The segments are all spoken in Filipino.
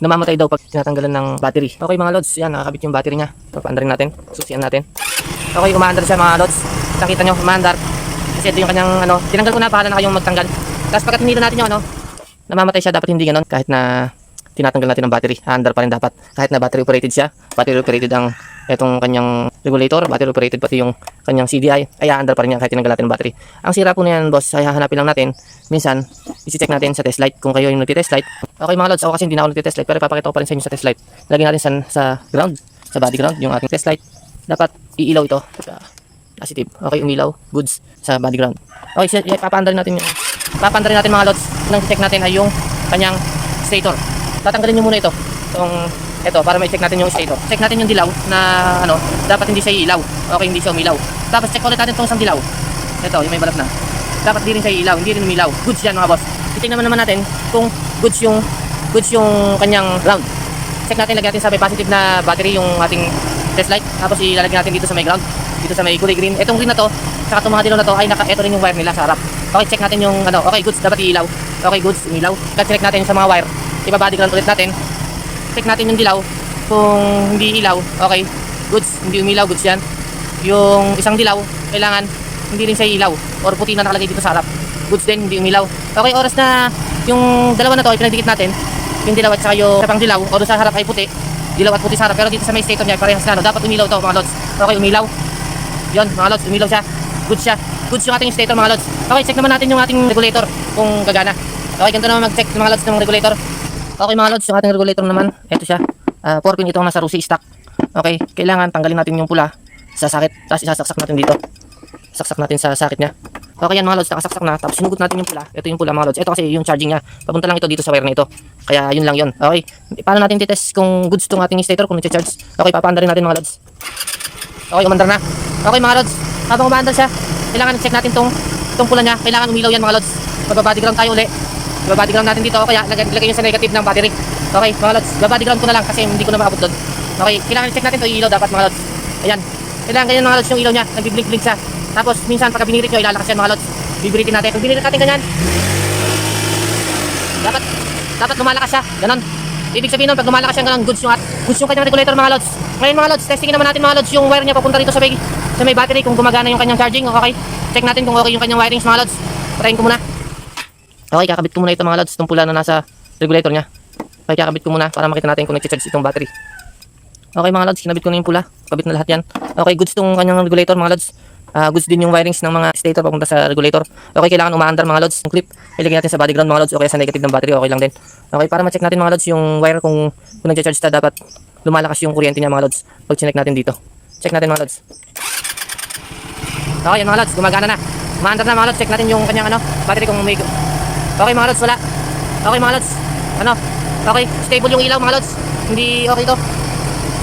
namamatay daw pag tinatanggalan ng battery. Okay mga lods, yan nakakabit yung battery niya. Papaandar natin, susian natin. Okay, umaandar siya mga lods. Nakita nyo, umaandar. Kasi ito yung kanyang ano, tinanggal ko na, bahala na kayong magtanggal. Tapos pagkat hinila natin yung ano, namamatay siya, dapat hindi ganon. Kahit na tinatanggal natin ng battery, aandar pa rin dapat. Kahit na battery operated siya, battery operated ang itong kanyang regulator, battery operated pati yung kanyang CDI, ay aandar pa rin yan kahit tinanggal natin ng battery. Ang sira po na yan, boss, ay hahanapin lang natin. Minsan, isi-check natin sa test light kung kayo yung nagtitest light. Okay mga lods, ako kasi hindi na ako nagtitest light, pero ipapakita ko pa rin sa inyo sa test light. Lagyan natin sa, sa ground, sa body ground, yung ating test light. Dapat iilaw ito positive. Okay, umilaw, goods sa body ground. Okay, ipapaandar natin yung papaandar natin mga lods. Nang check natin ay yung kanyang stator. Tatanggalin nyo muna ito. Itong ito para ma-check natin yung stator. Check natin yung dilaw na ano, dapat hindi siya ilaw. Okay, hindi siya umilaw. Tapos check ulit natin itong isang dilaw. Ito, yung may balat na. Dapat di rin siya ilaw, hindi rin umilaw. Goods yan mga boss. Titingnan naman natin kung goods yung goods yung kanyang ground. Check natin, lagyan natin sa may positive na battery yung ating test light. Tapos ilalagay natin dito sa may ground. Dito sa may kulay green. Itong green na to, saka itong mga dilaw na to, ay naka, ito rin yung wire nila sa harap. Okay, check natin yung ano, okay, goods, dapat iilaw. Okay, goods, umilaw. Check natin sa mga wire. Iba-body ground ulit natin. Check natin yung dilaw. Kung hindi ilaw, okay, goods, hindi umilaw, goods yan. Yung isang dilaw, kailangan hindi rin siya ilaw or puti na nakalagay dito sa harap. Goods din, hindi umilaw. Okay, oras na yung dalawa na to ay pinagdikit natin. Yung dilaw at saka yung pang dilaw, o sa harap ay puti. Dilaw at puti sa harap, pero dito sa may stator niya, parehas na. Dapat umilaw to mga lods. Okay, umilaw. Yon, mga lods, umilaw siya. Goods siya. Goods yung ating stator mga lods. Okay, check naman natin yung ating regulator kung gagana. Okay, ganito naman mag-check mga lods ng regulator. Okay mga lods, yung ating regulator naman, ito siya. Uh, 4 pin itong nasa Rusi stock. Okay, kailangan tanggalin natin yung pula sa sakit. Tapos isasaksak natin dito. Saksak natin sa sakit niya. Okay yan mga lods, nakasaksak na. Tapos sinugot natin yung pula. Ito yung pula mga lods. Ito kasi yung charging niya. Papunta lang ito dito sa wire na ito. Kaya yun lang yun. Okay, paano natin titest kung goods tong ating stator kung nag-charge? Okay, papaandar rin natin mga lods. Okay, umandar na. Okay mga lods, habang umandar siya, kailangan check natin tong tong pula niya. Kailangan umilaw yan mga lods. Magbabody ground tayo uli. Magbabody ground natin dito. O kaya lagay, lagay nyo sa negative ng battery. Okay, mga lods, babody ground ko na lang kasi hindi ko na maabot doon. Okay, kailangan check natin to yung ilaw dapat mga lods. Ayan. Kailangan ganyan mga lods yung ilaw niya. Nagbiblink-blink siya. Tapos minsan pagka binirit nyo, ilalakas yan mga lods. Bibiritin natin. Pag binirit natin ganyan, dapat dapat lumalakas siya. Ganon. Ibig sabihin nun, pag lumalakas siya, ganon, goods yung, at, goods yung kanyang regulator mga lods. Ngayon mga lods, testingin naman natin mga lods yung wire niya papunta dito sa may, sa may battery kung gumagana yung kanyang charging. Okay, check natin kung okay yung kanyang wirings mga lods. Patayin ko muna. Okay, kakabit ko muna ito mga lods, itong pula na nasa regulator niya. Okay, kakabit ko muna para makita natin kung nag-charge itong battery. Okay mga lods, kinabit ko na yung pula. Kabit na lahat yan. Okay, goods tong kanyang regulator mga lods. Ah, goods din yung wirings ng mga stator papunta sa regulator. Okay, kailangan umaandar mga lods. Yung clip, ilagay natin sa body ground mga lods o kaya sa negative ng battery, okay lang din. Okay, para ma-check natin mga lods yung wire kung, kung nag-charge ta dapat lumalakas yung kuryente niya mga lods. Pag chinek natin dito. Check natin mga lods. Okay, yan mga lods, gumagana na. Umaandar na mga lods, check natin yung kanyang ano, battery kung may... Okay mga lods, wala. Okay mga lods, ano, okay, stable yung ilaw mga lods. Hindi okay to.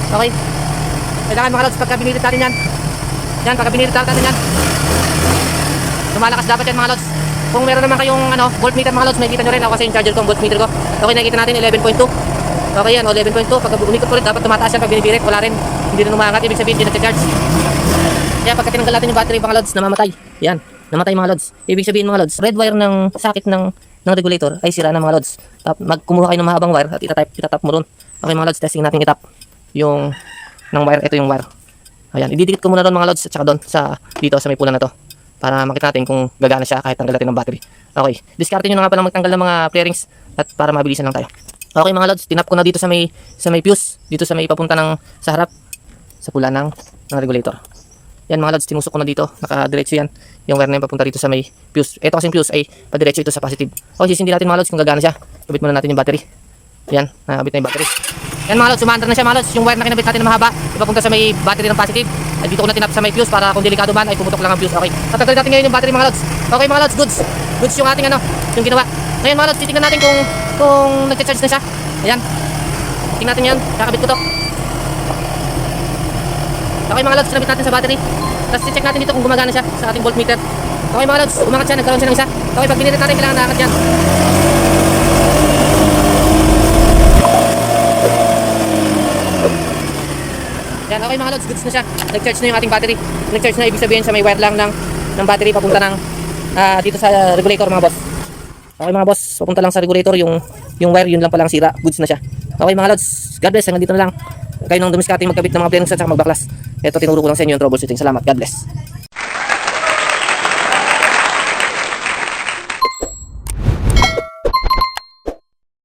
Okay. Kailangan mga lods, pagka binilit natin yan, yan, pagka binilit natin yan, lumalakas dapat yan mga lods. Kung meron naman kayong ano, voltmeter mga lods, makikita nyo rin ako kasi yung charger ko, voltmeter ko. Okay, nakikita natin 11.2. Okay yan, o 11.2. Pagka umikot ulit, dapat tumataas yan pag binibirit. Wala rin, hindi rin umangat. Ibig sabihin, hindi nag-charge. Kaya pagka tinanggal natin yung battery mga lods, namamatay. Yan, namatay mga lods. Ibig sabihin mga lods, red wire ng sakit ng ng regulator ay sira na mga lods. Tap, magkumuha kayo ng mahabang wire at itatap, itatap mo ron. Okay mga lods, testing natin itap yung ng wire. Ito yung wire. Ayan, ididikit ko muna doon mga lods at saka doon sa dito sa may pula na to para makita natin kung gagana siya kahit tanggal natin ng battery. Okay, diskarte nyo na nga pala magtanggal ng mga bearings at para mabilisan lang tayo. Okay mga lods, tinap ko na dito sa may sa may fuse, dito sa may papunta ng sa harap sa pula ng, ng regulator. Yan mga lods, tinusok ko na dito, nakadiretso yan. Yung wire na yung papunta dito sa may fuse. Ito kasi fuse ay padiretso ito sa positive. Okay, sisindi natin mga lods kung gagana siya. Kabit muna natin yung battery. Yan, nakabit na yung battery. Yan mga lods, sumaandar na siya mga lods. Yung wire na kinabit natin na mahaba, ipapunta sa may battery ng positive. At dito ko na tinap sa may fuse para kung delikado man ay pumutok lang ang fuse. Okay. Tatanggalin natin ngayon yung battery mga lods. Okay mga lods, goods. Goods yung ating ano, yung ginawa. Ngayon mga lods, titingnan natin kung kung nagcha-charge na siya. Ayan. Tingnan natin yan. Kakabit ko to. Okay mga lods, kinabit natin sa battery. Tapos check natin dito kung gumagana siya sa ating voltmeter. Okay mga lods, umangat siya, nagkaroon siya ng isa. Okay, pag binirit natin, kailangan naangat yan. Yan, okay mga lods, goods na siya. Nag-charge na yung ating battery. Nag-charge na, ibig sabihin sa may wire lang ng, ng battery papunta ng ah, dito sa regulator mga boss. Okay mga boss, papunta lang sa regulator yung yung wire, yun lang palang sira. Goods na siya. Okay mga lods, God bless. Hanggang dito na lang. Kayo nung dumiskate magkabit ng mga bearings at saka magbaklas. Ito tinuro ko lang sa inyo yung troubleshooting. Salamat. God bless.